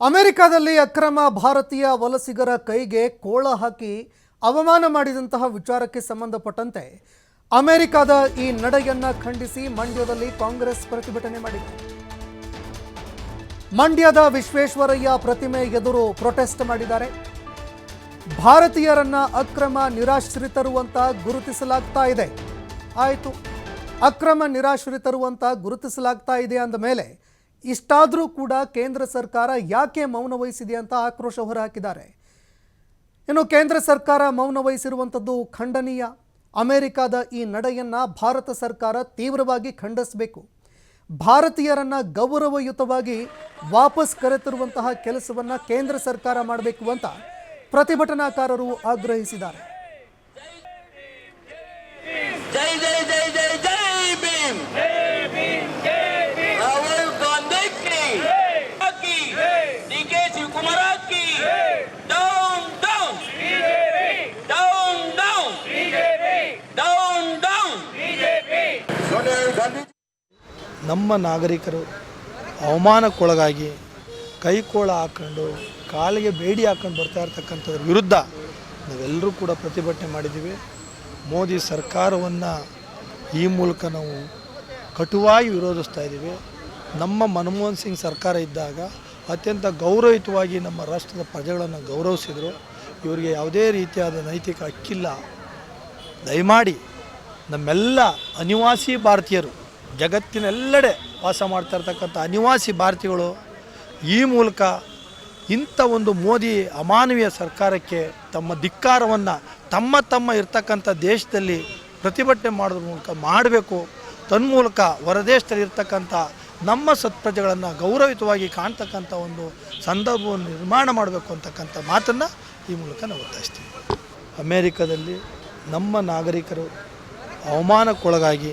ಅಮೆರಿಕದಲ್ಲಿ ಅಕ್ರಮ ಭಾರತೀಯ ವಲಸಿಗರ ಕೈಗೆ ಕೋಳ ಹಾಕಿ ಅವಮಾನ ಮಾಡಿದಂತಹ ವಿಚಾರಕ್ಕೆ ಸಂಬಂಧಪಟ್ಟಂತೆ ಅಮೆರಿಕದ ಈ ನಡೆಯನ್ನ ಖಂಡಿಸಿ ಮಂಡ್ಯದಲ್ಲಿ ಕಾಂಗ್ರೆಸ್ ಪ್ರತಿಭಟನೆ ಮಾಡಿದೆ. ಮಂಡ್ಯದ ವಿಶ್ವೇಶ್ವರಯ್ಯ ಪ್ರತಿಮೆ ಎದುರು ಪ್ರೊಟೆಸ್ಟ್ ಮಾಡಿದ್ದಾರೆ. ಭಾರತೀಯರನ್ನ ಅಕ್ರಮ ನಿರಾಶ್ರಿತರು ಅಂತ ಗುರುತಿಸಲಾಗ್ತಾ ಇದೆ. ಆಯಿತು. ಅಕ್ರಮ ನಿರಾಶ್ರಿತರು ಅಂತ ಗುರುತಿಸಲಾಗ್ತಾ ಇದೆ ಅಂದ ಮೇಲೆ ಇಷ್ಟಾದರೂ ಕೂಡ ಕೇಂದ್ರ ಸರ್ಕಾರ ಯಾಕೆ ಮೌನ ವಹಿಸಿದೆ ಅಂತ ಆಕ್ರೋಶ ಹೊರಹಾಕಿದ್ದಾರೆ. ಇನ್ನು ಕೇಂದ್ರ ಸರ್ಕಾರ ಮೌನ ವಹಿಸಿರುವಂಥದ್ದು ಖಂಡನೀಯ. ಅಮೆರಿಕದ ಈ ನಡೆಯನ್ನು ಭಾರತ ಸರ್ಕಾರ ತೀವ್ರವಾಗಿ ಖಂಡಿಸಬೇಕು. ಭಾರತೀಯರನ್ನ ಗೌರವಯುತವಾಗಿ ವಾಪಸ್ ಕರೆತರುವಂತಹ ಕೆಲಸವನ್ನ ಕೇಂದ್ರ ಸರ್ಕಾರ ಮಾಡಬೇಕು ಅಂತ ಪ್ರತಿಭಟನಾಕಾರರು ಆಗ್ರಹಿಸಿದ್ದಾರೆ. ನಮ್ಮ ನಾಗರಿಕರು ಅವಮಾನಕ್ಕೊಳಗಾಗಿ ಕೈಕೋಳ ಹಾಕ್ಕೊಂಡು ಕಾಲಿಗೆ ಬೇಡಿ ಹಾಕೊಂಡು ಬರ್ತಾ ಇರ್ತಕ್ಕಂಥದ್ರ ವಿರುದ್ಧ ನಾವೆಲ್ಲರೂ ಕೂಡ ಪ್ರತಿಭಟನೆ ಮಾಡಿದ್ದೀವಿ. ಮೋದಿ ಸರ್ಕಾರವನ್ನು ಈ ಮೂಲಕ ನಾವು ಕಟುವಾಗಿ ವಿರೋಧಿಸ್ತಾ ಇದ್ದೀವಿ. ನಮ್ಮ ಮನಮೋಹನ್ ಸಿಂಗ್ ಸರ್ಕಾರ ಇದ್ದಾಗ ಅತ್ಯಂತ ಗೌರವಯುತವಾಗಿ ನಮ್ಮ ರಾಷ್ಟ್ರದ ಪ್ರಜೆಗಳನ್ನು ಗೌರವಿಸಿದರು. ಇವರಿಗೆ ಯಾವುದೇ ರೀತಿಯಾದ ನೈತಿಕ ಹಕ್ಕಿಲ್ಲ. ದಯಮಾಡಿ ನಮ್ಮೆಲ್ಲ ಅನಿವಾಸಿ ಭಾರತೀಯರು, ಜಗತ್ತಿನೆಲ್ಲೆಡೆ ವಾಸ ಮಾಡ್ತಾ ಇರ್ತಕ್ಕಂಥ ಅನಿವಾಸಿ ಭಾರತೀಯಗಳು, ಈ ಮೂಲಕ ಇಂಥ ಒಂದು ಮೋದಿ ಅಮಾನವೀಯ ಸರ್ಕಾರಕ್ಕೆ ತಮ್ಮ ಧಿಕ್ಕಾರವನ್ನು, ತಮ್ಮ ತಮ್ಮ ಇರ್ತಕ್ಕಂಥ ದೇಶದಲ್ಲಿ ಪ್ರತಿಭಟನೆ ಮಾಡೋದ್ರ ಮೂಲಕ ಮಾಡಬೇಕು. ತನ್ಮೂಲಕ ಹೊರದೇಶದಲ್ಲಿ ಇರ್ತಕ್ಕಂಥ ನಮ್ಮ ಸತ್ಪ್ರಜೆಗಳನ್ನು ಗೌರವಿತವಾಗಿ ಕಾಣ್ತಕ್ಕಂಥ ಒಂದು ಸಂದರ್ಭವನ್ನು ನಿರ್ಮಾಣ ಮಾಡಬೇಕು ಅಂತಕ್ಕಂಥ ಮಾತನ್ನು ಈ ಮೂಲಕ ನಾವು ಒತ್ತಾಯಿಸ್ತೀವಿ. ಅಮೇರಿಕದಲ್ಲಿ ನಮ್ಮ ನಾಗರಿಕರು ಅವಮಾನಕ್ಕೊಳಗಾಗಿ